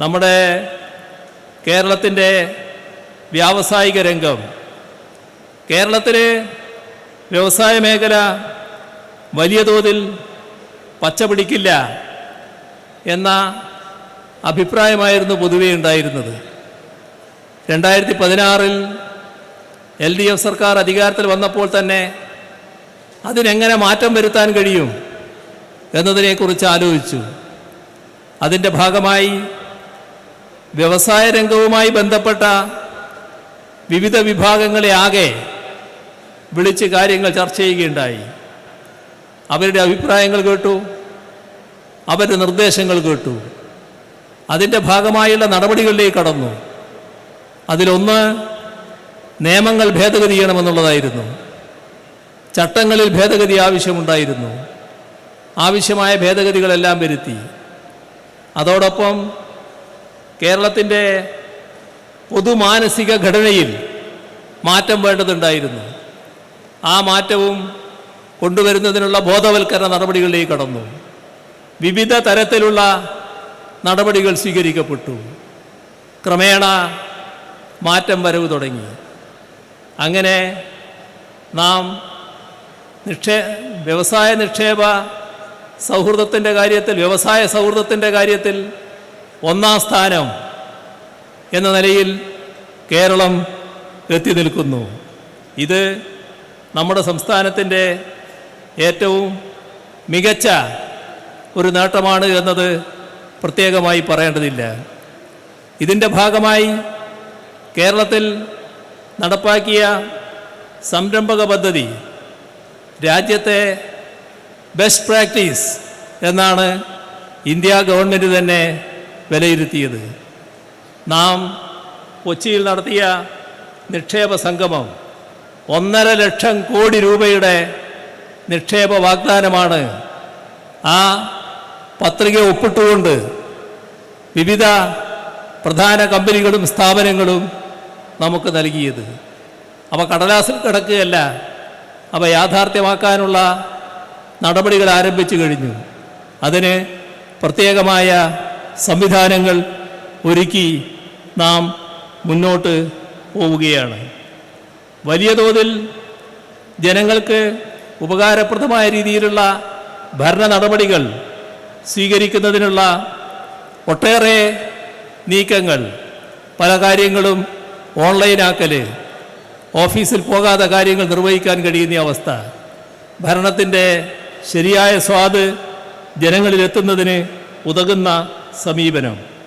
നമ്മുടെ കേരളത്തിന്റെ വ്യാവസായിക രംഗം. കേരളത്തിലെ വ്യവസായ മേഖല വലിയ തോതിൽ പച്ച പിടിക്കില്ല എന്ന അഭിപ്രായമായിരുന്നു പൊതുവെ ഉണ്ടായിരുന്നത്. രണ്ടായിരത്തി പതിനാറിൽ എൽ ഡി എഫ് സർക്കാർ അധികാരത്തിൽ വന്നപ്പോൾ തന്നെ അതിനെങ്ങനെ മാറ്റം വരുത്താൻ കഴിയും എന്നതിനെക്കുറിച്ച് ആലോചിച്ചു. അതിന്റെ ഭാഗമായി വ്യവസായ രംഗവുമായി ബന്ധപ്പെട്ട വിവിധ വിഭാഗങ്ങളെ ആകെ വിളിച്ച് കാര്യങ്ങൾ ചർച്ച ചെയ്യുകയുണ്ടായി. അവരുടെ അഭിപ്രായങ്ങൾ കേട്ടു അവരുടെ നിർദ്ദേശങ്ങൾ കേട്ടു. അതിന്റെ ഭാഗമായുള്ള നടപടികളിലേക്ക് കടന്നു. അതിലൊന്ന് നിയമങ്ങൾ ഭേദഗതി ചെയ്യണമെന്നുള്ളതായിരുന്നു. ചട്ടങ്ങളിൽ ഭേദഗതി ആവശ്യമുണ്ടായിരുന്നു. ആവശ്യമായ ഭേദഗതികളെല്ലാം വരുത്തി. അതോടൊപ്പം കേരളത്തിന്റെ പൊതുമാനസിക ഘടനയിൽ മാറ്റം വേണ്ടതുണ്ടായിരുന്നു. ആ മാറ്റവും കൊണ്ടുവരുന്നതിനുള്ള ബോധവൽക്കരണ നടപടികളിലേക്ക് കടന്നു. വിവിധ തരത്തിലുള്ള നടപടികൾ സ്വീകരിക്കപ്പെട്ടു. ക്രമേണ മാറ്റം വരവ് തുടങ്ങി. അങ്ങനെ നാം നിക്ഷേ വ്യവസായ നിക്ഷേപ സൗഹൃദത്തിന്റെ കാര്യത്തിൽ വ്യവസായ സൗഹൃദത്തിന്റെ കാര്യത്തിൽ ഒന്നാം സ്ഥാനം എന്ന നിലയിൽ കേരളം എത്തി നിൽക്കുന്നു. ഇത് നമ്മുടെ സംസ്ഥാനത്തിന്റെ ഏറ്റവും മികച്ച ഒരു നേട്ടമാണ് എന്നത് പ്രത്യേകമായി പറയേണ്ടതില്ല. ഇതിന്റെ ഭാഗമായി കേരളത്തിൽ നടപ്പാക്കിയ സംരംഭക പദ്ധതി രാജ്യത്തെ ബെസ്റ്റ് പ്രാക്ടീസ് എന്നാണ് ഇന്ത്യ ഗവൺമെന്റ് തന്നെ വിലയിരുത്തിയത്. നാം കൊച്ചിയിൽ നടത്തിയ നിക്ഷേപ സംഗമം ഒന്നര ലക്ഷം കോടി രൂപയുടെ നിക്ഷേപ വാഗ്ദാനമാണ്. ആ പത്രിക ഒപ്പിട്ടുകൊണ്ട് വിവിധ പ്രധാന കമ്പനികളും സ്ഥാപനങ്ങളും നമുക്ക് നൽകിയത്. അവ കടലാസിൽ കിടക്കുകയല്ല അവ യാഥാർത്ഥ്യമാക്കാനുള്ള നടപടികൾ ആരംഭിച്ചു കഴിഞ്ഞു. അതിന് പ്രത്യേകമായ സംവിധാനങ്ങൾ ഒരുക്കി നാം മുന്നോട്ട് പോവുകയാണ്. വലിയ തോതിൽ ജനങ്ങൾക്ക് ഉപകാരപ്രദമായ രീതിയിലുള്ള ഭരണ നടപടികൾ സ്വീകരിക്കുന്നതിനുള്ള ഒട്ടേറെ നീക്കങ്ങൾ പല കാര്യങ്ങളും ഓൺലൈനാക്കൽ ഓഫീസിൽ പോകാതെ കാര്യങ്ങൾ നിർവഹിക്കാൻ കഴിയുന്ന അവസ്ഥ ഭരണത്തിന്റെ ശരിയായ സ്വാദ് ജനങ്ങളിലെത്തുന്നതിന് ഉതകുന്ന സമീപനം.